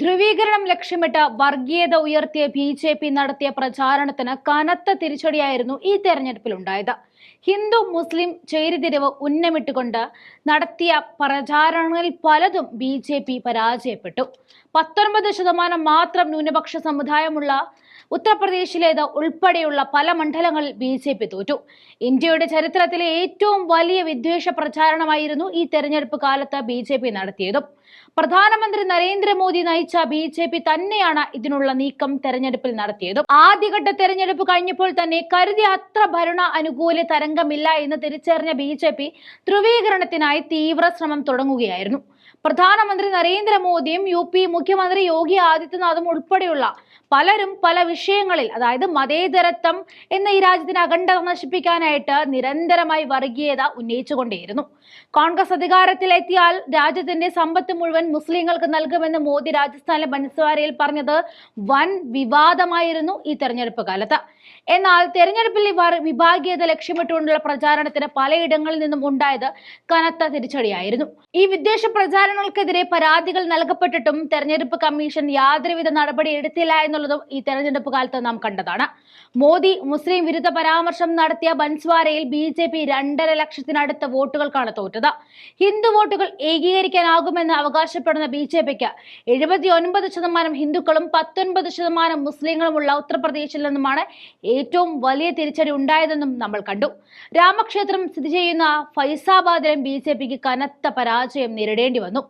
ധ്രുവീകരണം ലക്ഷ്യമിട്ട് വർഗീയത ഉയർത്തിയ ബി നടത്തിയ പ്രചാരണത്തിന് കനത്ത തിരിച്ചടിയായിരുന്നു ഈ തെരഞ്ഞെടുപ്പിലുണ്ടായത്. ഹിന്ദു മുസ്ലിം ചേരിതിരിവ് ഉന്നമിട്ടുകൊണ്ട് നടത്തിയ പ്രചാരണങ്ങളിൽ പലതും ബി ജെ പി പരാജയപ്പെട്ടു. പത്തൊൻപത് ശതമാനം മാത്രം ന്യൂനപക്ഷ സമുദായമുള്ള ഉത്തർപ്രദേശിലേത് ഉൾപ്പെടെയുള്ള പല മണ്ഡലങ്ങളിൽ ബി ജെ പി തോറ്റു. ഇന്ത്യയുടെ ചരിത്രത്തിലെ ഏറ്റവും വലിയ വിദ്വേഷ പ്രചാരണമായിരുന്നു ഈ തെരഞ്ഞെടുപ്പ് കാലത്ത് ബി ജെ പി നടത്തിയതും. പ്രധാനമന്ത്രി നരേന്ദ്രമോദി നയിച്ച ബി ജെ പി തന്നെയാണ് ഇതിനുള്ള നീക്കം തെരഞ്ഞെടുപ്പിൽ നടത്തിയതും. ആദ്യഘട്ട തെരഞ്ഞെടുപ്പ് കഴിഞ്ഞപ്പോൾ തന്നെ കരുതിയ അത്ര ഭരണ അനുകൂല തരംഗമില്ല എന്ന് തിരിച്ചറിഞ്ഞ ബി ജെ പി ധ്രുവീകരണത്തിനായി തീവ്ര ശ്രമം തുടങ്ങുകയായിരുന്നു. പ്രധാനമന്ത്രി നരേന്ദ്രമോദിയും യു പി മുഖ്യമന്ത്രി യോഗി ആദിത്യനാഥും ഉൾപ്പെടെയുള്ള പലരും പല വിഷയങ്ങളിൽ അതായത് മതേതരത്വം എന്ന ഈ രാജ്യത്തിന് അഖണ്ഡത നശിപ്പിക്കാനായിട്ട് നിരന്തരമായി വർഗീയത ഉന്നയിച്ചുകൊണ്ടേയിരുന്നു. കോൺഗ്രസ് അധികാരത്തിലെത്തിയാൽ രാജ്യത്തിന്റെ സമ്പത്ത് മുഴുവൻ മുസ്ലിങ്ങൾക്ക് നൽകുമെന്ന് മോദി രാജസ്ഥാനിലെ ബൻസ്വാരയിൽ പറഞ്ഞത് വൻ വിവാദമായിരുന്നു ഈ തെരഞ്ഞെടുപ്പ് കാലത്ത്. എന്നാൽ തെരഞ്ഞെടുപ്പിൽ വിഭാഗീയത ലക്ഷ്യമിട്ടുകൊണ്ടുള്ള പ്രചാരണത്തിന് പലയിടങ്ങളിൽ നിന്നും ഉണ്ടായത് കനത്ത തിരിച്ചടിയായിരുന്നു. ഈ വിദ്വേഷ പ്രചാരണങ്ങൾക്കെതിരെ പരാതികൾ നൽകപ്പെട്ടിട്ടും തെരഞ്ഞെടുപ്പ് കമ്മീഷൻ യാതൊരുവിധ നടപടി എടുത്തില്ല എന്നുള്ളതും ഈ തെരഞ്ഞെടുപ്പ് കാലത്ത് നാം കണ്ടതാണ്. മോദി മുസ്ലിം വിരുദ്ധ പരാമർശം നടത്തിയ ബൻസ്വാരയിൽ ബി ജെ പി രണ്ടര ലക്ഷത്തിനടുത്ത വോട്ടുകൾക്കാണ് തോറ്റത്. ഹിന്ദു വോട്ടുകൾ ഏകീകരിക്കാനാകുമെന്ന് അവകാശപ്പെടുന്ന ബി ജെ പിക്ക് എഴുപത്തി ഒൻപത് ശതമാനം ഹിന്ദുക്കളും പത്തൊൻപത് ശതമാനം മുസ്ലിങ്ങളുമുള്ള ഉത്തർപ്രദേശിൽ നിന്നുമാണ് ഏറ്റവും വലിയ തിരിച്ചടി ഉണ്ടായതെന്നും നമ്മൾ കണ്ടു. രാമക്ഷേത്രം സ്ഥിതി ചെയ്യുന്ന ഫൈസാബാദിലും ബി ജെ പിക്ക് കനത്ത പരാജയം നേരിടേണ്ടി വന്നു.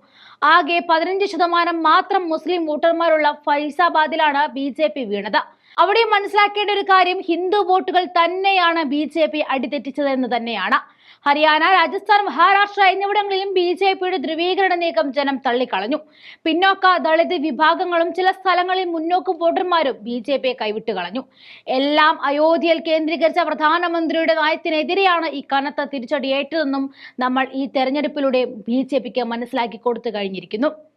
ആകെ പതിനഞ്ച് ശതമാനം മാത്രം മുസ്ലിം വോട്ടർമാരുള്ള ഫൈസാബാദിലാണ് ബി ജെ പി വീണത്. അവിടെ മനസ്സിലാക്കേണ്ട ഒരു കാര്യം ഹിന്ദു വോട്ടുകൾ തന്നെയാണ് ബി ജെ പി അടിതെറ്റിച്ചതെന്ന് തന്നെയാണ്. ഹരിയാന രാജസ്ഥാൻ മഹാരാഷ്ട്ര എന്നിവിടങ്ങളിലും ബി ജെ പിയുടെ ധ്രുവീകരണ നീക്കം ജനം തള്ളിക്കളഞ്ഞു. പിന്നോക്ക ദളിത് വിഭാഗങ്ങളും ചില സ്ഥലങ്ങളിൽ മുന്നോക്കം വോട്ടർമാരും ബി ജെ പിയെ കൈവിട്ട് കളഞ്ഞു. എല്ലാം അയോധ്യയിൽ കേന്ദ്രീകരിച്ച പ്രധാനമന്ത്രിയുടെ നയത്തിനെതിരെയാണ് ഈ കനത്ത തിരിച്ചടിയേറ്റതെന്നും നമ്മൾ ഈ തെരഞ്ഞെടുപ്പിലൂടെ ബി ജെ പിക്ക് മനസ്സിലാക്കി കൊടുത്തു കഴിഞ്ഞിരിക്കുന്നു.